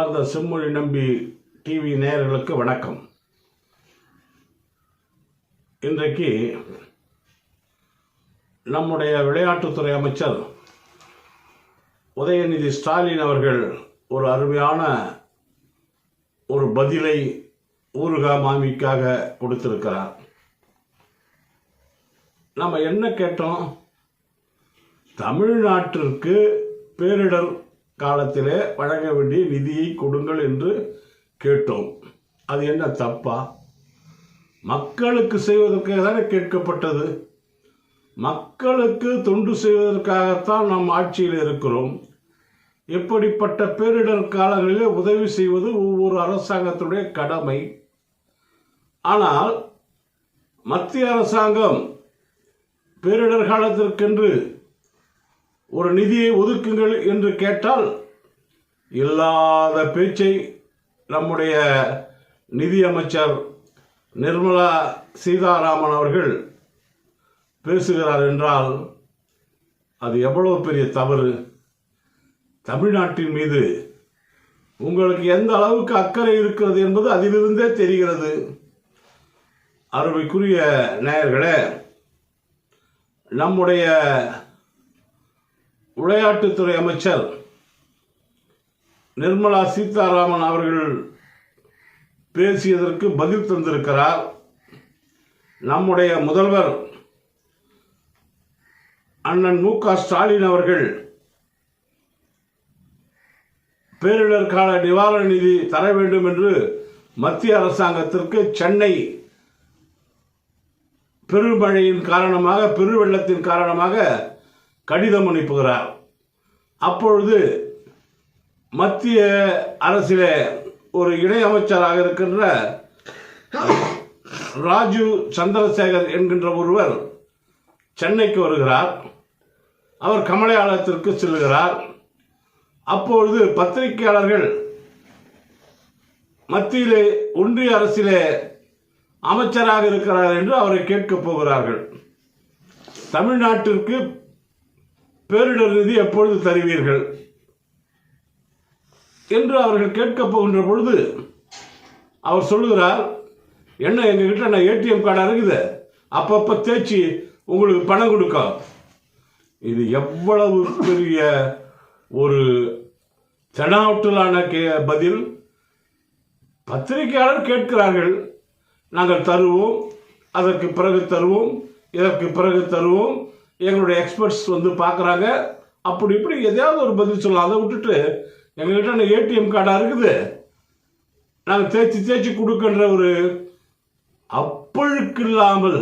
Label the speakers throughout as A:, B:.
A: அன்பார்ந்த செம்மொழி நம்பி டிவி நேயர்களுக்கு வணக்கம். இன்றைக்கு நம்முடைய விளையாட்டுத்துறை அமைச்சர் உதயநிதி ஸ்டாலின் அவர்கள் ஒரு அருமையான ஒரு பதிலை ஊருகா மாமிக்காக கொடுத்திருக்கிறார். நம்ம என்ன கேட்டோம்? தமிழ்நாட்டிற்கு பேரிடர் காலத்திலே வழங்க வேண்டிய நிதியை கொடுங்கள் என்று கேட்டோம். அது என்ன தப்பா? மக்களுக்கு செய்வதற்கு தானே கேட்கப்பட்டது. மக்களுக்கு தொண்டு செய்வதற்காகத்தான் நாம் ஆட்சியில் இருக்கிறோம். இப்படிப்பட்ட பேரிடர் காலங்களிலே உதவி செய்வது ஒவ்வொரு அரசாங்கத்துடைய கடமை. ஆனால் மத்திய அரசாங்கம் பேரிடர் காலத்திற்கென்று ஒரு நிதியை ஒதுக்குங்கள் என்று கேட்டால் இல்லாத பேச்சை நம்முடைய நிதியமைச்சர் நிர்மலா சீதாராமன் அவர்கள் பேசுகிறார் என்றால் அது எவ்வளவு பெரிய தவறு? தமிழ்நாட்டின் மீது உங்களுக்கு எந்த அளவுக்கு அக்கறை இருக்கிறது என்பது அதிலிருந்தே தெரிகிறது. அருமைக்குரிய நேயர்களே நம்முடைய விளையாட்டுத்துறை அமைச்சர் நிர்மலா சீதாராமன் அவர்கள் பேசியதற்கு பதில் தந்திருக்கிறார். நம்முடைய முதல்வர் அண்ணன் மு க ஸ்டாலின் அவர்கள் பேரிடர் கால நிவாரண நிதி தர வேண்டும் என்று மத்திய அரசாங்கத்திற்கு சென்னை பெருமழையின் காரணமாக பெருவெள்ளத்தின் காரணமாக கடிதம் அனுப்புகிறார். அப்பொழுது மத்திய அரசிலே ஒரு இணையமைச்சராக இருக்கின்ற ராஜீவ் சந்திரசேகர் என்கின்ற ஒருவர் சென்னைக்கு வருகிறார். அவர் கமலையாளத்திற்கு செல்கிறார். அப்பொழுது பத்திரிகையாளர்கள் மத்தியிலே ஒன்றிய அரசிலே அமைச்சராக இருக்கிறார் என்று அவரை கேட்கப் போகிறார்கள். தமிழ்நாட்டிற்கு பேரிடர் நிதி எப்பொழுது தருவீர்கள்? என்று அவர்கள் கேட்கப் போகின்ற பொழுது அவர் சொல்லுகிறார் என்ன எங்ககிட்ட நான் ஏடிஎம் கார்டு இருக்குது அப்பப்போ தேய்ச்சி உங்களுக்கு பணம் கொடுக்கும் இது எவ்வளவு பெரிய ஒரு தெனாவட்டலான கே பதில். பத்திரிகையாளர் கேட்கிறார்கள் நாங்கள் தருவோம் அதற்கு பிறகு தருவோம் இதற்கு பிறகு தருவோம் எங்களுடைய எக்ஸ்பர்ட்ஸ் வந்து பார்க்குறாங்க. அப்படி இப்படி எதையாவது ஒரு பதில் சொல்லலாம். அதை விட்டுட்டு எங்ககிட்ட அந்த ஏடிஎம் கார்டாக இருக்குது. நாங்கள் தேய்ச்சி தேய்ச்சி கொடுக்கின்ற ஒரு அப்பழுக்கில்லாமல்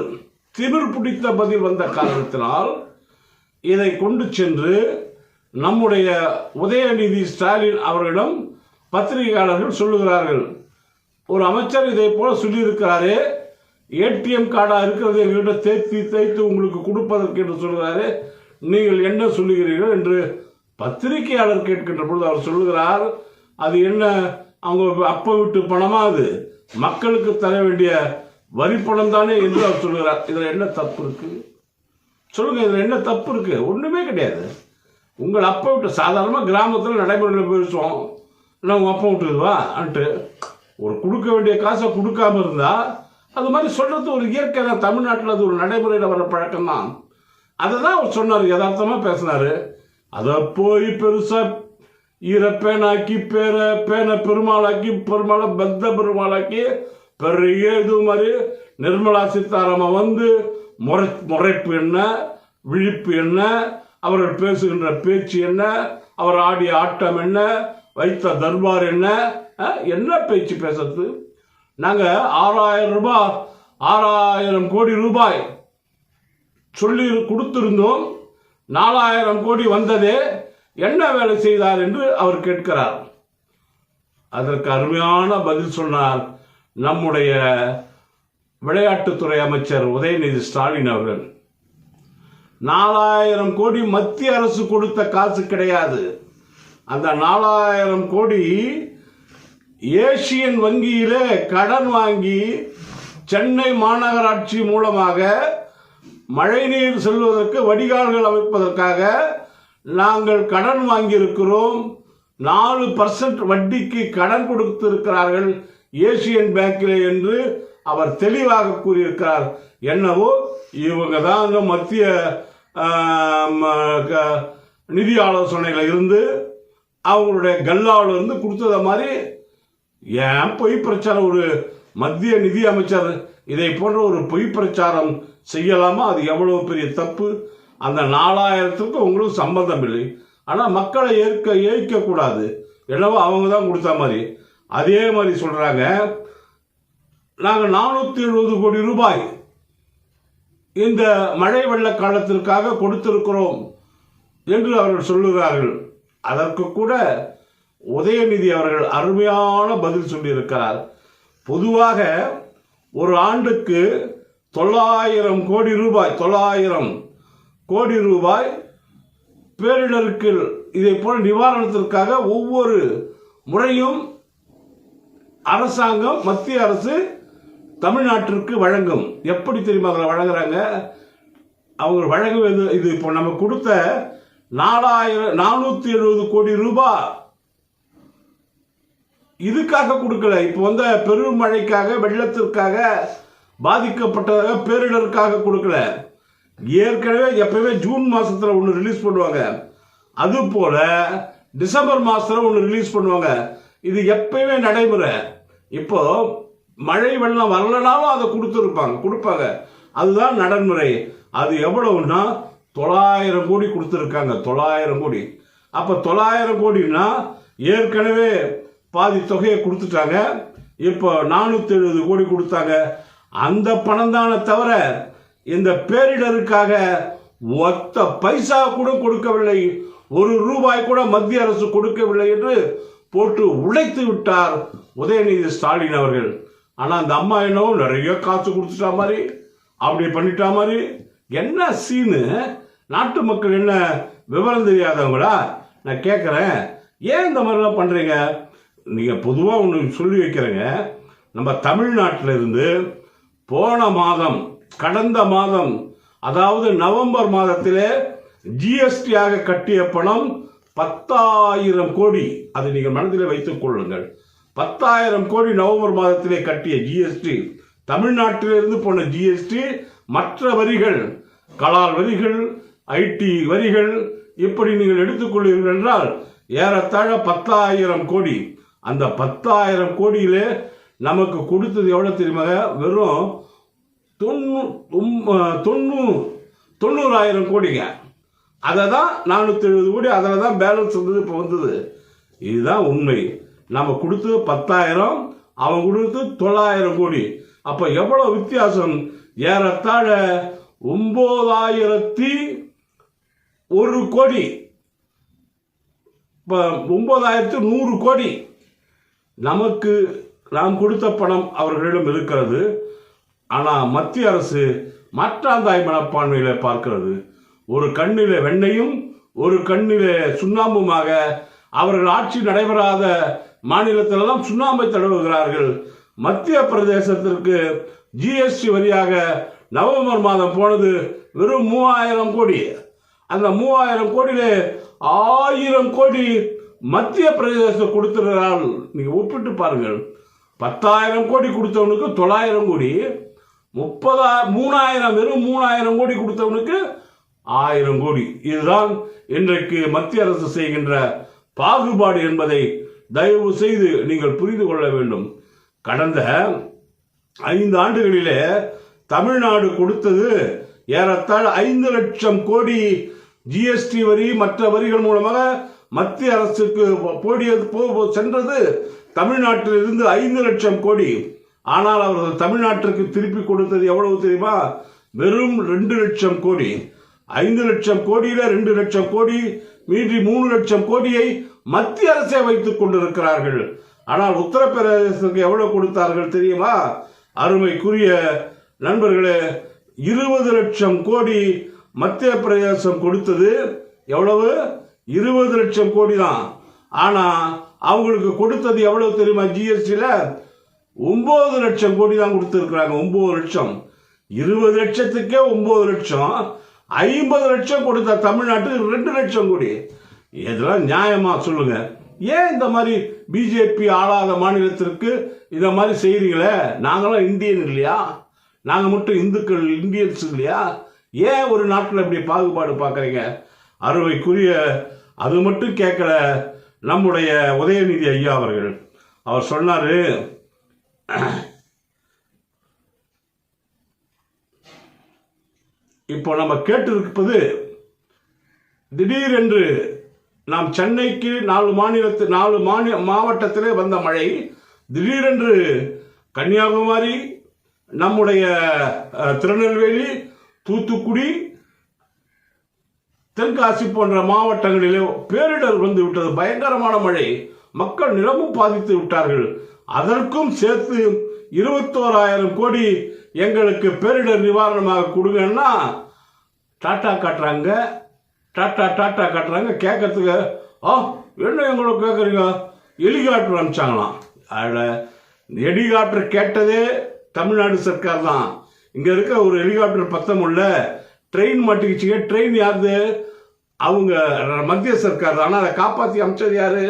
A: திமிர் பிடித்த பதில் வந்த காரணத்தினால் இதை கொண்டு சென்று நம்முடைய உதயநிதி ஸ்டாலின் அவர்களிடம் பத்திரிகையாளர்கள் சொல்லுகிறார்கள். ஒரு அமைச்சர் இதை போல சொல்லியிருக்கிறாரே. ஏடிஎம் கார்டாக இருக்கிறது எங்ககிட்ட தேய்த்து தேய்த்து உங்களுக்கு கொடுப்பதற்கு என்று சொல்கிறாரு நீங்கள் என்ன சொல்லுகிறீர்கள் என்று பத்திரிகையாளர் கேட்கின்ற பொழுது அவர் சொல்லுகிறார் அது என்ன? அவங்க அப்போ விட்டு பணமா அது? மக்களுக்கு தர வேண்டிய வரி பணம் தானே? என்று அவர் சொல்லுகிறார். இதில் என்ன தப்பு இருக்கு? சொல்லுங்க இதில் என்ன தப்பு இருக்கு? ஒன்றுமே கிடையாது. உங்கள் அப்பா விட்டு சாதாரணமாக கிராமத்தில் நடைமுறையில் பேசுவோம். இல்லை உங்கள் அப்பா விட்டுதுவா அன்ட்டு ஒரு கொடுக்க வேண்டிய காசை கொடுக்காம இருந்தால் அது மாதிரி சொல்கிறது ஒரு இயற்கை தான் தமிழ்நாட்டில் அது ஒரு நடைமுறையில் வர பழக்கம் தான் அதை தான் அவர் சொன்னார் யதார்த்தமாக பேசினார். அதை போய் பெருசாக ஈரப்பேனாக்கி பேர பேனை பெருமாளாக்கி பெருமாளை பத்த பெருமாளாக்கி பெரிய இது மாதிரி நிர்மலா சீதாராமன் வந்து முறை முறைப்பு என்ன விழிப்பு என்ன அவர்கள் பேசுகின்ற பேச்சு என்ன அவர் ஆடிய ஆட்டம் என்ன வைத்த தர்பார் என்ன என்ன பேச்சு பேசுறது? நாங்கள் ஆறாயிரம் ரூபாய் ஆறாயிரம் கோடி ரூபாய் சொல்லி கொடுத்திருந்தோம். நாலாயிரம் கோடி வந்ததே என்ன வேலை செய்தார் என்று அவர் கேட்கிறார். அதற்கு அருமையான பதில் சொன்னார் நம்முடைய விளையாட்டுத்துறை அமைச்சர் உதயநிதி ஸ்டாலின் அவர்கள். நாலாயிரம் கோடி மத்திய அரசு கொடுத்த காசு கிடையாது. அந்த நாலாயிரம் கோடி ஏசியன் வங்கியிலே கடன் வாங்கி சென்னை மாநகராட்சி மூலமாக மழைநீர் செல்வதற்கு வடிகால்கள் அமைப்பதற்காக நாங்கள் கடன் வாங்கியிருக்கிறோம். நாலு பர்சன்ட் வட்டிக்கு கடன் கொடுத்திருக்கிறார்கள் ஏசியன் பேங்கில் என்று அவர் தெளிவாக கூறியிருக்கிறார். என்னவோ இவங்க தான் மத்திய க- நிதி ஆலோசனையில் இருந்து அவங்களுடைய கல்லாவில் இருந்து கொடுத்தத மாதிரி ஏன் பொய் பிரச்சாரம்? ஒரு மத்திய நிதி அமைச்சர் இதை போன்ற ஒரு பொய் பிரச்சாரம் செய்யலாமா? அது எவ்வளவு பெரிய தப்பு? அந்த நாலாயிரத்துக்கு உங்களுக்கு சம்பந்தம் இல்லை. ஆனால் மக்களை ஏற்க ஏற்கக்கூடாது என்னவோ அவங்க தான் கொடுத்த மாதிரி. அதே மாதிரி சொல்கிறாங்க நாங்கள் நானூற்றி எழுபது கோடி ரூபாய் இந்த மழை வெள்ள காலத்திற்காக கொடுத்திருக்கிறோம் என்று அவர்கள் சொல்லுகிறார்கள். அதற்கு கூட உதயநிதி அவர்கள் அருமையான பதில் சொல்லியிருக்கிறார். பொதுவாக ஒரு ஆண்டுக்கு தொள்ளாயிரம் கோடி ரூபாய் தொள்ளாயிரம் கோடி ரூபாய் பேரிடருக்கு இதை போல நிவாரணத்திற்காக ஒவ்வொரு முறையும் அரசாங்கம் மத்திய அரசு தமிழ்நாட்டிற்கு வழங்கும். எப்படி தெரியுமா அதில் வழங்குறாங்க? அவங்க வழங்குவது இது இப்போ நம்ம கொடுத்த நாலாயிரம் நானூற்றி எழுபது கோடி ரூபாய் இதுக்காக கொடுக்கல. இப்போ வந்த பெருமழைக்காக வெள்ளத்திற்காக பாதிக்கப்பட்டதாக பேரிடருக்காக கொடுக்கல. ஏற்கனவே எப்பவுமே ஜூன் மாசத்துல ஒன்று ரிலீஸ் பண்ணுவாங்க. அது போல டிசம்பர் மாசத்துல ஒன்று ரிலீஸ் பண்ணுவாங்க. இது எப்பயுமே நடைமுறை. இப்போ மழை வெள்ளம் வரலனாலும் அதை கொடுத்துருப்பாங்க கொடுப்பாங்க. அதுதான் நடைமுறை. அது எவ்வளவுன்னா தொள்ளாயிரம் கோடி கொடுத்துருக்காங்க தொள்ளாயிரம் கோடி. அப்போ தொள்ளாயிரம் கோடின்னா ஏற்கனவே பாதி தொகையை கொடுத்துட்டாங்க. இப்போ நானூற்றி எழுபது கோடி கொடுத்தாங்க. அந்த பணம் தானே தவிர இந்த பேரிடருக்காக ஒத்த பைசா கூட கொடுக்கவில்லை. ஒரு ரூபாய் கூட மத்திய அரசு கொடுக்கவில்லை என்று போட்டு உழைத்து விட்டார் உதயநிதி ஸ்டாலின் அவர்கள். ஆனால் அந்த அம்மா என்னவோ நிறைய காசு கொடுத்துட்டா மாதிரி அப்படி பண்ணிட்டா மாதிரி. என்ன சீனு? நாட்டு மக்கள் என்ன விவரம் தெரியாதவங்களா? நான் கேட்குறேன் ஏன் இந்த மாதிரிலாம் பண்ணுறீங்க நீங்கள் பொதுவாக ஒன்று சொல்லி வைக்கிறேங்க. நம்ம தமிழ்நாட்டில் இருந்து போன மாதம் கடந்த மாதம் அதாவது நவம்பர் மாதத்திலே ஜிஎஸ்டியாக கட்டிய பணம் பத்தாயிரம் கோடி. அதை நீங்கள் மனதில் வைத்துக் கொள்ளுங்கள். பத்தாயிரம் கோடி நவம்பர் மாதத்திலே கட்டிய ஜிஎஸ்டி தமிழ்நாட்டிலிருந்து போன ஜிஎஸ்டி மற்ற வரிகள் கலால் வரிகள் ஐடி வரிகள் இப்படி நீங்கள் எடுத்துக்கொள்வீர்கள் என்றால் ஏறத்தாழ பத்தாயிரம் கோடி. அந்த பத்தாயிரம் கோடியிலே நமக்கு கொடுத்தது எவ்வளோ தெரியுமா? வெறும் தொண்ணூ தொண்ணூ தொண்ணூறாயிரம் கோடிங்க. அதை தான் நானூற்றி எழுபது கோடி அதில் தான் பேலன்ஸ் வந்தது இப்போ வந்தது. இதுதான் உண்மை. நம்ம கொடுத்தது பத்தாயிரம் அவன் கொடுத்து தொள்ளாயிரம் கோடி. அப்போ எவ்வளோ வித்தியாசம்? ஏறத்தாழ ஒம்பதாயிரத்தி ஒரு கோடி. இப்போ ஒம்பதாயிரத்து நூறு கோடி. நமக்கு நாம் கொடுத்த பணம் அவர்களிடம் இருக்கிறது. ஆனால் மத்திய அரசு மாற்றாந்தாய் மனப்பான்மையில பார்க்கிறது. ஒரு கண்ணிலே வெண்ணையும் ஒரு கண்ணிலே சுண்ணாம்புமாக அவர்கள் ஆட்சி நடைபெறாத மாநிலத்திலெல்லாம் சுண்ணாம்பை தடவுகிறார்கள். மத்திய பிரதேசத்திற்கு ஜிஎஸ்டி வரியாக நவம்பர் மாதம் போனது வெறும் மூவாயிரம் கோடி. அந்த மூவாயிரம் கோடியிலே ஆயிரம் கோடி மத்திய பிரதேசம் கொடுத்துருக்கிறார் நீங்கள் ஒப்பிட்டு பாருங்கள். பத்தாயிரம் கோடி கொடுத்தவனுக்கு தொள்ளாயிரம் கோடி முப்பதா மூணாயிரம் வெறும் மூணாயிரம் கோடி கொடுத்தவனுக்கு ஆயிரம் கோடி. இதுதான் இன்றைக்கு மத்திய அரசு செய்கின்ற பாகுபாடு என்பதை தயவு செய்து நீங்கள் புரிந்து கொள்ள வேண்டும். கடந்த ஐந்து ஆண்டுகளிலே தமிழ்நாடு கொடுத்தது ஏறத்தாழ ஐந்து லட்சம் கோடி ஜிஎஸ்டி வரி மற்ற வரிகள் மூலமாக மத்திய அரசுக்கு போடியது போ- சென்றது தமிழ்நாட்டிலிருந்து ஐந்து லட்சம் கோடி. ஆனால் அவர்கள் தமிழ்நாட்டிற்கு திருப்பி கொடுத்தது எவ்வளவு தெரியுமா? வெறும் ரெண்டு லட்சம் கோடி. ஐந்து லட்சம் கோடியில ரெண்டு லட்சம் கோடி மீறி மூணு லட்சம் கோடியை மத்திய அரசே வைத்துக் கொண்டிருக்கிறார்கள். ஆனால் உத்தரப்பிரதேசத்துக்கு எவ்வளவு கொடுத்தார்கள் தெரியுமா? அருமைக்குரிய நண்பர்களே இருபது லட்சம் கோடி மத்திய பிரதேசம் கொடுத்தது எவ்வளவு? இருபது லட்சம் கோடி தான் ஆனா அவங்களுக்கு கொடுத்தது எவ்வளவு தெரியுமா ஜிஎஸ்டியில் ஒன்பது லட்சம் கோடி தான் கொடுத்துருக்குறாங்க ஒன்பது லட்சம். இருபது லட்சத்துக்கே ஒன்பது லட்சம். ஐம்பது லட்சம் கொடுத்த தமிழ்நாட்டுக்கு ரெண்டு லட்சம் கோடி. இதெல்லாம் நியாயமா சொல்லுங்க. ஏன் இந்த மாதிரி பிஜேபி ஆளாத மாநிலத்திற்கு இதை மாதிரி செய்கிறீங்களே நாங்களாம் இந்தியன் இல்லையா? நாங்கள் மட்டும் இந்துக்கள் இந்தியன்ஸ் இல்லையா? ஏன் ஒரு நாட்டில் இப்படி பாகுபாடு பார்க்குறீங்க? அறுவைக்குரிய அது மட்டும் கேட்கல. நம்முடைய உதயநிதி ஐயா அவர்கள். அவர் சொன்னார் இப்போ நம்ம கேட்டிருப்பது திடீரென்று நாம் சென்னைக்கு நாலு மாநிலத்து நாலு மாநில மாவட்டத்திலே வந்த மழை திடீரென்று கன்னியாகுமரி நம்முடைய திருநெல்வேலி தூத்துக்குடி தென்காசி போன்ற மாவட்டங்களிலே பேரிடர் வந்து விட்டது. பயங்கரமான மழை. மக்கள் நிலமும் பாதித்து விட்டார்கள். அதற்கும் சேர்த்து இருபத்தோராயிரம் கோடி எங்களுக்கு பேரிடர் நிவாரணமாக கொடுங்கன்னா டாட்டா காட்டுறாங்க. டாட்டா டாட்டா காட்டுறாங்க. கேட்கறதுக்கு ஆ என்ன எங்களோட கேட்குறீங்க? ஹெலிகாப்டர் அனுப்பிச்சாங்களாம். அதில் ஹெலிகாப்டர் கேட்டதே தமிழ்நாடு சர்க்கார் தான். இங்கே இருக்க ஒரு ஹெலிகாப்டர் பத்தம் உள்ள ட்ரெயின் மாட்டிக்கிச்சுங்க. ட்ரெயின் யாருது? அவங்க மத்திய சர்க்கார் தான். ஆனால் அதை காப்பாற்றி அமைச்சது யாரு?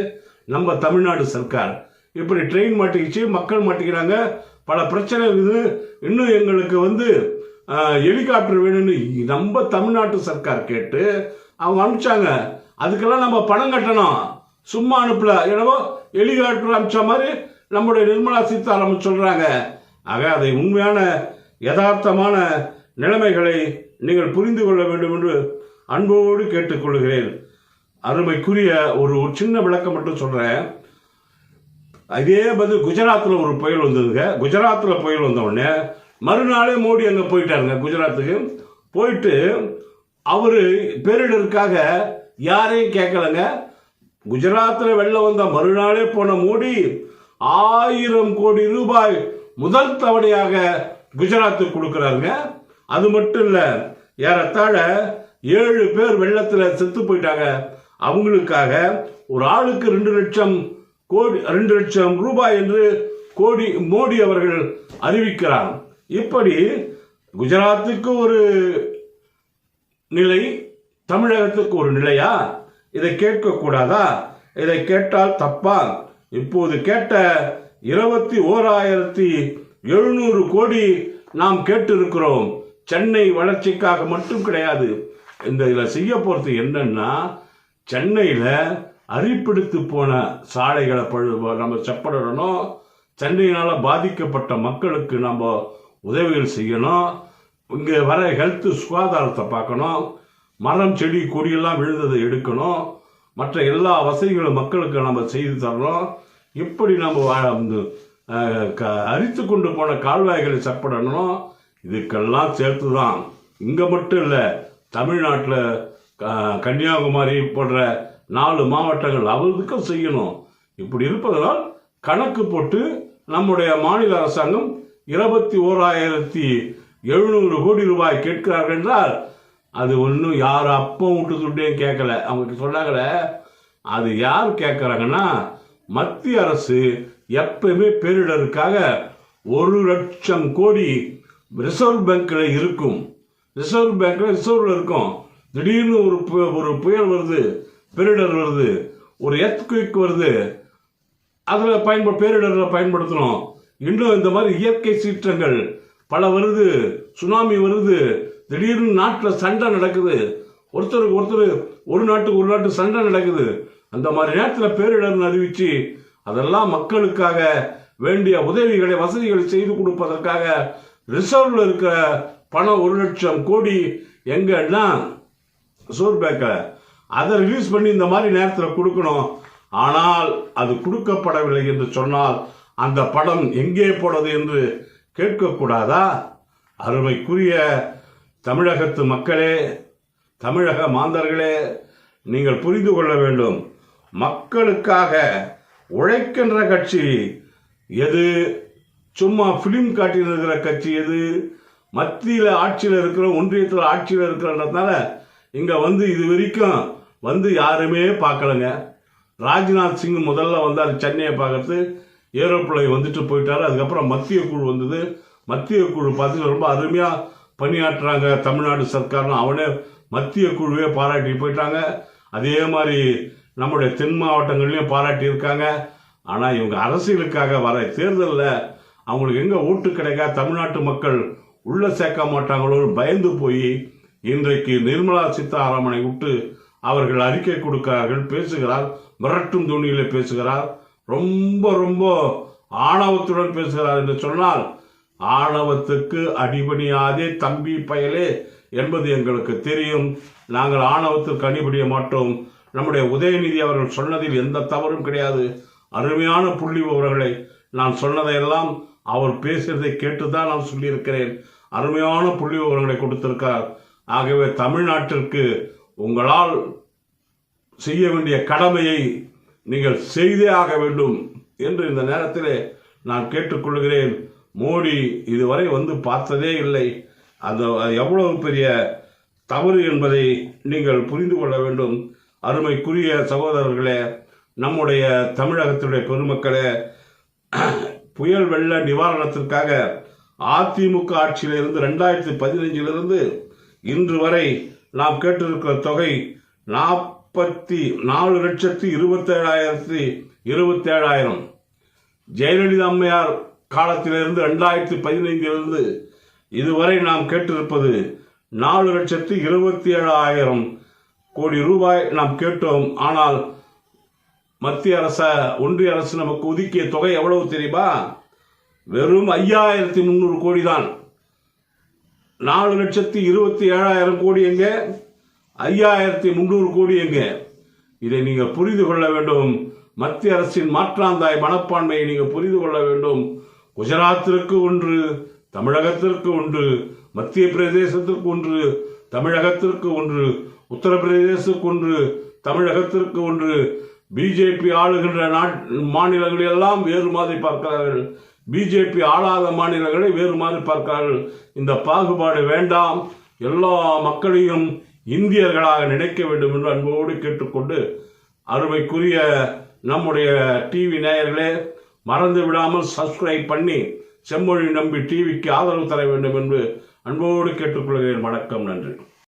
A: நம்ம தமிழ்நாடு சர்க்கார். இப்படி ட்ரெயின் மாட்டிக்கிச்சு மக்கள் மாட்டிக்கிறாங்க. பல பிரச்சனை இருக்குது. இன்னும் எங்களுக்கு வந்து ஹெலிகாப்டர் வேணும்னு நம்ம தமிழ்நாட்டு சர்க்கார் கேட்டு அவங்க அனுப்பிச்சாங்க. அதுக்கெல்லாம் நம்ம பணம் கட்டணும். சும்மா அனுப்பல. என்னவோ ஹெலிகாப்டர் அனுப்பிச்ச மாதிரி நம்முடைய நிர்மலா சீதாராமன் சொல்றாங்க. ஆக அதை உண்மையான யதார்த்தமான நிலைமைகளை நீங்கள் புரிந்து கொள்ள வேண்டும் என்று அன்போடு கேட்டுக்கொள்கிறேன். அருமைக்குரிய ஒரு ஒரு சின்ன விளக்கம் மட்டும் சொல்றேன். அதே பதில் குஜராத்தில் ஒரு புயல் வந்ததுங்க. குஜராத்தில் புயல் வந்தவுடனே மறுநாளே மோடி அங்கே போயிட்டாருங்க குஜராத்துக்கு. போயிட்டு அவர் பேரிடருக்காக யாரையும் கேட்கலங்க. குஜராத்தில் வெள்ளம் வந்த மறுநாளே போன மோடி ஆயிரம் கோடி ரூபாய் முதல் தவணையாக குஜராத்துக்கு கொடுக்குறாருங்க. அது மட்டும் இல்லை ஏறத்தாழ ஏழு பேர் வெள்ளத்தில் செத்து போயிட்டாங்க. அவங்களுக்காக ஒரு ஆளுக்கு ரெண்டு லட்சம் கோடி ரெண்டு லட்சம் ரூபாய் என்று கோடி மோடி அவர்கள் அறிவிக்கிறார். இப்படி குஜராத்துக்கு ஒரு நிலை தமிழகத்துக்கு ஒரு நிலையா? இதை கேட்கக்கூடாதா? இதை கேட்டால் தப்பா? இப்போது கேட்ட இருபத்தி ஓராயிரத்தி எழுநூறு கோடி நாம் கேட்டிருக்கிறோம். சென்னை வளர்ச்சிக்காக மட்டும் கிடையாது. இந்த இதில் செய்ய போகிறது என்னன்னா சென்னையில் அரிப்பிடித்து போன சாலைகளை பழு நம்ம செப்படணும். சென்னையினால் பாதிக்கப்பட்ட மக்களுக்கு நம்ம உதவிகள் செய்யணும். இங்கே வர ஹெல்த்து சுகாதாரத்தை பார்க்கணும். மரம் செடி கொடியெல்லாம் விழுந்ததை எடுக்கணும். மற்ற எல்லா வசதிகளும் மக்களுக்கு நம்ம செய்து தரணும். இப்படி நம்ம க- அரித்து கொண்டு போன கால்வாய்களை செப்படணும். இதுக்கெல்லாம் சேர்த்து தான் இங்கே மட்டும் இல்லை தமிழ்நாட்டில் கன்னியாகுமரி போன்ற நாலு மாவட்டங்கள் அவருக்கும் செய்யணும். இப்படி இருப்பதனால் கணக்கு போட்டு நம்முடைய மாநில அரசாங்கம் இருபத்தி ஓராயிரத்தி எழுநூறு கோடி ரூபாய் கேட்கிறார்கள் என்றால் அது ஒன்றும் யார் அப்பம் விட்டு துட்டையும் கேட்கல. அவங்க சொன்னாங்களே அது யார் கேட்குறாங்கன்னா மத்திய அரசு எப்பயுமே பேரிடருக்காக ஒரு லட்சம் கோடி ரிசர்வ் பேங்க்கில் இருக்கும். ரிசர்வ் பேங்க்ல ரிசர்வ்ல இருக்கும். திடீர்னு ஒரு பு- ஒரு புயல் வருது பேரிடர் வருது ஒரு எர்த்குவிக் வருது அதில் பயன்ப பேரிடரில் பயன்படுத்தணும். இன்னும் இந்த மாதிரி இயற்கை சீற்றங்கள் பல வருது சுனாமி வருது திடீர்னு நாட்டில் சண்டை நடக்குது. ஒருத்தருக்கு ஒருத்தர் ஒரு நாட்டுக்கு ஒரு நாட்டு சண்டை நடக்குது. அந்த மாதிரி நேரத்தில் பேரிடர்னு அறிவிச்சு அதெல்லாம் மக்களுக்காக வேண்டிய உதவிகளை வசதிகளை செய்து கொடுப்பதற்காக ரிசர்வில் இருக்கிற பணம் ஒரு லட்சம் கோடி எங்கன்னா ரிசர்வ் பேக்கில் அதை ரிலீஸ் பண்ணி இந்த மாதிரி நேரத்தில் கொடுக்கணும். ஆனால் அது கொடுக்கப்படவில்லை என்று சொன்னால் அந்த படம் எங்கே போனது என்று கேட்கக்கூடாதா? அருமைக்குரிய தமிழகத்து மக்களே தமிழக மாந்தர்களே நீங்கள் புரிந்து கொள்ள வேண்டும். மக்களுக்காக உழைக்கின்ற கட்சி எது? சும்மா ஃபிலிம் காட்டியிருக்கிற கட்சி எது? மத்தியில் ஆட்சியில் இருக்கிற ஒன்றியத்தில் ஆட்சியில் இருக்கிறன்றதுனால இங்கே வந்து இது வரைக்கும் வந்து யாருமே பார்க்கலங்க. ராஜ்நாத் சிங் முதல்ல வந்தார் சென்னையை பார்க்கறது. ஏரோப்ளேன் வந்துட்டு போயிட்டார். அதுக்கப்புறம் மத்திய குழு வந்தது. மத்திய குழு பார்த்து ரொம்ப அருமையாக பணியாற்றுறாங்க தமிழ்நாடு சர்க்கார்னு. அவனே மத்திய குழுவே பாராட்டி போயிட்டாங்க. அதே மாதிரி நம்முடைய தென் மாவட்டங்கள்லையும் பாராட்டியிருக்காங்க ஆனால் இவங்க அரசியலுக்காக வர தேர்தலில் அவங்களுக்கு எங்கே ஓட்டு கிடைக்கா? தமிழ்நாட்டு மக்கள் உள்ள சேர்க்க மாட்டாங்களோன்னு பயந்து போய் இன்றைக்கு நிர்மலா சீதாராமனை விட்டு அவர்கள் அறிக்கை கொடுக்கிறார்கள் பேசுகிறார் மிரட்டும் துணியில பேசுகிறார் ரொம்ப ரொம்ப ஆணவத்துடன் பேசுகிறார் என்று சொன்னால் ஆணவத்துக்கு அடிபணியாதே தம்பி பயலே என்பது எங்களுக்கு தெரியும். நாங்கள் ஆணவத்திற்கு அடிபடிய மாட்டோம். நம்முடைய உதயநிதி அவர்கள் சொன்னதில் எந்த தவறும் கிடையாது. அருமையான புள்ளி விவரங்களை நான் சொன்னதையெல்லாம் அவர் பேசுகிறதை கேட்டுதான் நான் சொல்லியிருக்கிறேன். அருமையான புள்ளி விவரங்களை கொடுத்திருக்கார் ஆகவே தமிழ்நாட்டிற்கு உங்களால் செய்ய வேண்டிய கடமையை நீங்கள் செய்தே ஆக வேண்டும் என்று இந்த நேரத்திலே நான் கேட்டுக்கொள்கிறேன். மோடி இதுவரை வந்து பார்த்ததே இல்லை. அந்த அது எவ்வளவு பெரிய தவறு என்பதை நீங்கள் புரிந்து கொள்ள வேண்டும். அருமைக்குரிய சகோதரர்களே நம்முடைய தமிழகத்துடைய பெருமக்களே புயல் வெள்ள நிவாரணத்திற்காக அதிமுக ஆட்சியிலிருந்து ரெண்டாயிரத்தி பதினைஞ்சிலிருந்து இன்று வரை நாம் கேட்டிருக்கிற தொகை நாற்பத்தி நாலு லட்சத்தி இருபத்தேழாயிரத்தி இருபத்தேழாயிரம். ஜெயலலிதா அம்மையார் காலத்திலிருந்து ரெண்டாயிரத்தி பதினைந்திலிருந்து இதுவரை நாம் கேட்டிருப்பது நாலு லட்சத்தி இருபத்தி ஏழாயிரம் கோடி ரூபாய் நாம் கேட்டோம். ஆனால் மத்திய அரச ஒன்றிய அரசு நமக்கு ஒதுக்கிய தொகை எவ்வளவு தெரியுமா? வெறும் ஐயாயிரத்தி முந்நூறு கோடி தான் நாலு லட்சத்தி இருபத்தி ஏழாயிரம் கோடி எங்க? ஐயாயிரத்தி முந்நூறு கோடி எங்க? இதை நீங்கள் புரிந்து கொள்ள வேண்டும். மத்திய அரசின் மாற்றாந்தாய் மனப்பான்மையை நீங்கள் புரிந்து கொள்ள வேண்டும். குஜராத்திற்கு ஒன்று தமிழகத்திற்கு ஒன்று மத்திய பிரதேசத்திற்கு ஒன்று தமிழகத்திற்கு ஒன்று உத்தரப்பிரதேசத்துக்கு ஒன்று தமிழகத்திற்கு ஒன்று. பிஜேபி ஆளுகின்ற நாட் மாநிலங்களெல்லாம் வேறு மாதிரி பார்க்கிறார்கள். பிஜேபி ஆளாத மாநிலங்களை வேறு மாதிரி பார்க்கிறார்கள் இந்த பாகுபாடு வேண்டாம். எல்லா மக்களையும் இந்தியர்களாக நினைக்க வேண்டும் என்று அன்போடு கேட்டுக்கொண்டு அருமைக்குரிய நம்முடைய டிவி நேயர்களே மறந்து விடாமல் சப்ஸ்கிரைப் பண்ணி செம்மொழி நம்பி டிவிக்கு ஆதரவு தர வேண்டும் என்று அன்போடு கேட்டுக்கொள்கிறேன். வணக்கம் நன்றி.